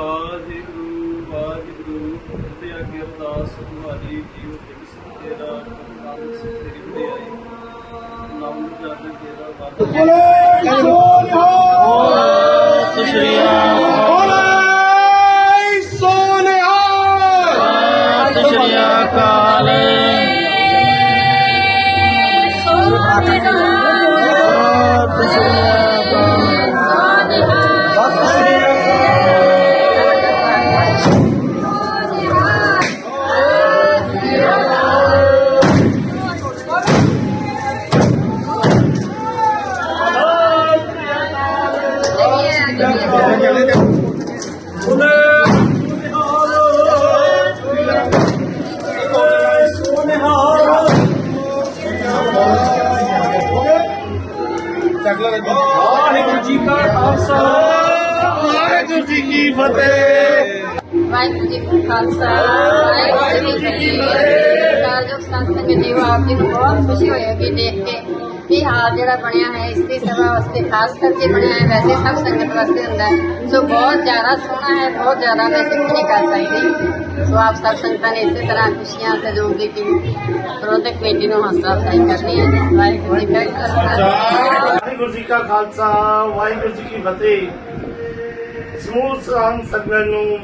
ਵਾਹਿਗੁਰੂ ਵਾਹਿਗੁਰੂ ਤੇ ਅੱਗੇ ਅਰਦਾਸ ਤੁਹਾਡੀ ਜੀਵ ਤੇ ਸਿੱਧੇ ਦਾ ਨਾਮ ਸਿੱਧੇ ਦੀ ਆਈ ਨਾਮ ਜਨ ਤੇਰਾ ਵਾਹਿਗੁਰੂ ਵਾਹਿਗੁਰੂ ਜੀ ਕਾ ਵਾਹਿਗੁਰੂ ਜੀ ਕੀ ਫਤਿਹ। ਵਾਹਿਗੁਰੂ ਜੀ ਕਾ ਖਾਲਸਾ, ਵਾਹਿਗੁਰੂ ਜੀ ਕੀ ਫਤਿਹ। ਕਾਲਜੋਗ ਸੰਤ ਸੰਗਤ ਆਪ ਜੀ ਨੂੰ ਬਹੁਤ ਖੁਸ਼ੀ ਹੋਏਗੀ ਦੇਖ ਕੇ ਇਹ ਹਾਲ ਜਿਹੜਾ ਬਣਿਆ ਹੈ ਇਸ ਦੀ ਸਭਾ ਵਾਸਤੇ, ਖਾਸ ਕਰਕੇ ਬਣਿਆ ਹੈ, ਵੈਸੇ ਸਭ ਸੰਗਤ ਵਾਸਤੇ ਹੁੰਦਾ ਹੈ। ਸੋ ਬਹੁਤ ਜ਼ਿਆਦਾ ਸੋਹਣਾ ਹੈ, ਬਹੁਤ ਜ਼ਿਆਦਾ ਮੈਂ ਸਿੱਖ ਨਹੀਂ ਕਰ ਸਕਦੀ ਸੋ ਆਪ ਸਭ ਸੰਗਤਾਂ ਨੇ ਇਸੇ ਤਰ੍ਹਾਂ ਖੁਸ਼ੀਆਂ, ਸਹਿਯੋਗ ਦੀ ਟੀਮ ਪ੍ਰਬੰਧਕ ਕਮੇਟੀ ਨੂੰ ਹੌਸਲਾ ਅਫਜ਼ਾਈ ਕਰਨੀ ਹੈ। ਵਾਹਿਗੁਰੂ ਜੀ ਕਾ ਖਾਲਸਾ। ਵਾਹਿਗੁਰੂ ਜੀ ਕਾ ਖਾਲਸਾ, ਵਾਹਿਗੁਰੂ ਜੀ ਕੀ ਫਤਿਹ। ਸਮੂਹ ਸੰਗਤ ਨੂੰ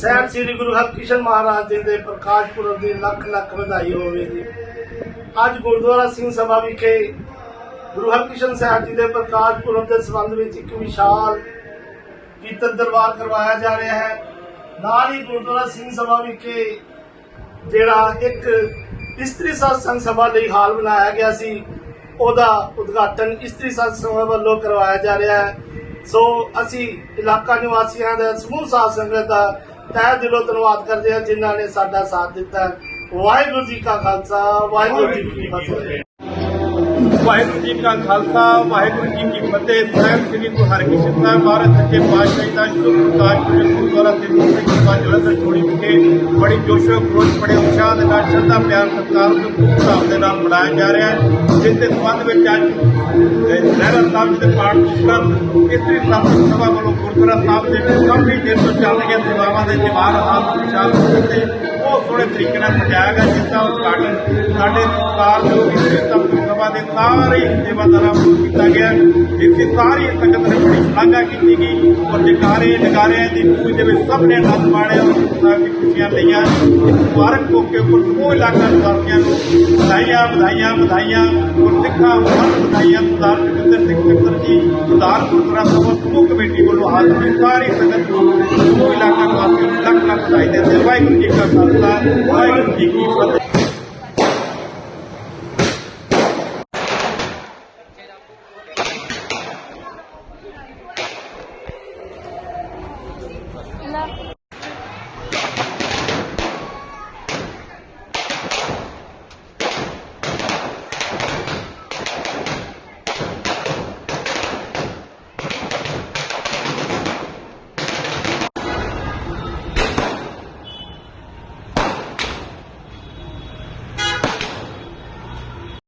ਸਹਿਬ ਸ੍ਰੀ ਗੁਰੂ ਹਰਕ੍ਰਿਸ਼ਨ ਮਹਾਰਾਜ ਜੀ ਦੇ ਪ੍ਰਕਾਸ਼ ਪੁਰਬ ਦੀ ਲੱਖ ਲੱਖ ਵਧਾਈ ਹੋਵੇ ਜੀ। ਅੱਜ ਗੁਰਦੁਆਰਾ ਸਿੰਘ ਸਭਾ ਵਿਖੇ ਗੁਰੂ ਹਰਕ੍ਰਿਸ਼ਨ ਸਾਹਿਬ ਜੀ ਦੇ ਪ੍ਰਕਾਸ਼ ਪੁਰਬ ਦੇ ਸੰਬੰਧ ਵਿੱਚ ਇੱਕ ਵਿਸ਼ਾਲ ਕੀਰਤਨ ਦਰਬਾਰ ਕਰਵਾਇਆ ਜਾ ਰਿਹਾ ਹੈ। ਨਾਲ ਹੀ ਗੁਰਦੁਆਰਾ ਸਿੰਘ ਸਭਾ ਵਿਖੇ ਜਿਹੜਾ ਇੱਕ ਇਸਤਰੀ ਸਤਸੰਗ ਸਭਾ ਲਈ ਹਾਲ ਬਣਾਇਆ ਗਿਆ ਸੀ, ਉਹਦਾ ਉਦਘਾਟਨ ਇਸਤਰੀ ਸਤਸੰਗ ਸਭਾ ਵੱਲੋਂ ਕਰਵਾਇਆ ਜਾ ਰਿਹਾ ਹੈ। ਸੋ ਅਸੀਂ ਇਲਾਕਾ ਨਿਵਾਸੀਆਂ ਦਾ, ਸਮੂਹ ਸਾਧ ਸੰਗਤ ਦਾ ਤਹਿ ਦਿਲੋਂ ਧੰਨਵਾਦ ਕਰਦੇ ਹਾਂ ਜਿਨ੍ਹਾਂ ਨੇ ਸਾਡਾ ਸਾਥ ਦਿੱਤਾ ਵਾਹਿਗੁਰੂ ਜੀ ਕਾ ਖਾਲਸਾ, ਵਾਹਿਗੁਰੂ ਜੀ ਕੀ ਫਤਿਹ। ਵਾਹਿਗੁਰੂ ਜੀ ਕਾ ਖਾਲਸਾ, ਵਾਹਿਗੁਰੂ ਜੀ ਕੀ ਫਤਿਹ। ਸਾਹਿਬ ਸ੍ਰੀ ਗੁਰੂ ਹਰਕ੍ਰਿਸ਼ਨ ਸਾਹਿਬ ਮਹਾਰਾਜ ਸੱਚੇ ਪਾਤਸ਼ਾਹ ਜੀ ਦਾ ਸ਼ੁਭ ਪ੍ਰਕਾਸ਼ ਪੁਰਬ ਗੁਰਦੁਆਰਾ ਸਿੰਘ ਸਿੰਘ ਸਭਾ ਜਲੰਧਰ ਛੋੜੀ ਵਿਖੇ ਬੜੀ ਜੋਸ਼ੋ ਖਰੋਸ਼ ਬੜੇ ਉਤਸ਼ਾਹ ਦੇ ਨਾਲ, ਸ਼ਰਧਾ, ਪਿਆਰ, ਸਤਿਕਾਰ ਤੇ ਖੂਬ ਧਾਮ ਦੇ ਨਾਲ ਮਨਾਇਆ ਜਾ ਰਿਹਾ ਹੈ। ਜਿਸ ਦੇ ਸੰਬੰਧ ਵਿੱਚ ਅੱਜ ਲਹਿਰਾ ਸਾਹਿਬ ਦੇ ਪਾਠ ਪੁਸਤਕ, ਇਸਤਰੀ ਸਤਿਸੰਗ ਸਭਾ ਵੱਲੋਂ ਗੁਰਦੁਆਰਾ ਸਾਹਿਬ ਦੇ ਵਿੱਚ ਕਾਫੀ ਦਿਨ ਤੋਂ ਚੱਲ ਰਹੀਆਂ ਸੇਵਾਵਾਂ ਦੇ ਜਵਾਨ ਹਾਲ ਵਿਸ਼ਾਲ ਰੂਪ ਤੇ ਬਹੁਤ ਸੋਹਣੇ ਤਰੀਕੇ ਨਾਲ ਸਜਾਇਆ ਗਿਆ, ਜਿਸ ਦਾ ਉਦਘਾਟਨ ਸਾਡੇ ਸਰਕਾਰ ਜੋ ਇਸਤਰੀ ਸਤਿਸੰਗ ਸਭਾ ਦੇ ਸਾਰੇ ਸੇਵਾਦਾਰਾਂ ਵੱਲੋਂ ਕੀਤਾ ਗਿਆ। ਜਿਸ ਸਾਰੀ ਸੰਗਤ ਨੇ ਬੜੀ ਸ਼ਲਾਘਾ ਕੀਤੀ ਗਈ ਔਰ ਜਕਾਰੇ ਨਗਾਰਿਆਂ ਦੀ ਪੂਜ ਦੇ ਵਿੱਚ ਸਭ ਨੇ ਆਨੰਦ ਮਾਣਿਆ ਔਰ ਸਾਹਿਬ ਦੀ ਖੁਸ਼ੀਆਂ ਲਈਆਂ। ਇਸ ਮੁਬਾਰਕ ਮੌਕੇ ਉੱਪਰ ਸਮੂਹ ਇਲਾਕਾ ਨਿਵਾਸੀਆਂ ਨੂੰ ਵਧਾਈਆਂ ਵਧਾਈਆਂ ਵਧਾਈਆਂ ਔਰ ਸਿੱਖਾਂ ਬਹੁਤ ਵਧਾਈਆਂ, ਸਰਦਾਰ ਜਗਿੰਦਰ ਸਿੰਘ ਚੱਕਰ ਜੀ, ਸਰਦਾਰ ਗੁਰਦੁਆਰਾ ਸਭਾ ਸਮੂਹ ਕਮੇਟੀ ਵੱਲੋਂ ਹਾਜ਼ਰ ਹੋਈ ਸਾਰੀ ਸੰਗਤ ਨੂੰ ਸਮੂਹ ਇਲਾਕਾ ਨਿਵਾਸੀਆਂ ਨੂੰ ਲੱਖ ਲੱਖ ਵਧਾਈ ਦਿੰਦੇ ਵਾਹਿਗੁਰੂ ਜੀ ਕਾ ਖਾਲਸਾ, ਵਾਹਿਗੁਰੂ ਜੀ ਕੀ ਫਤਿਹ।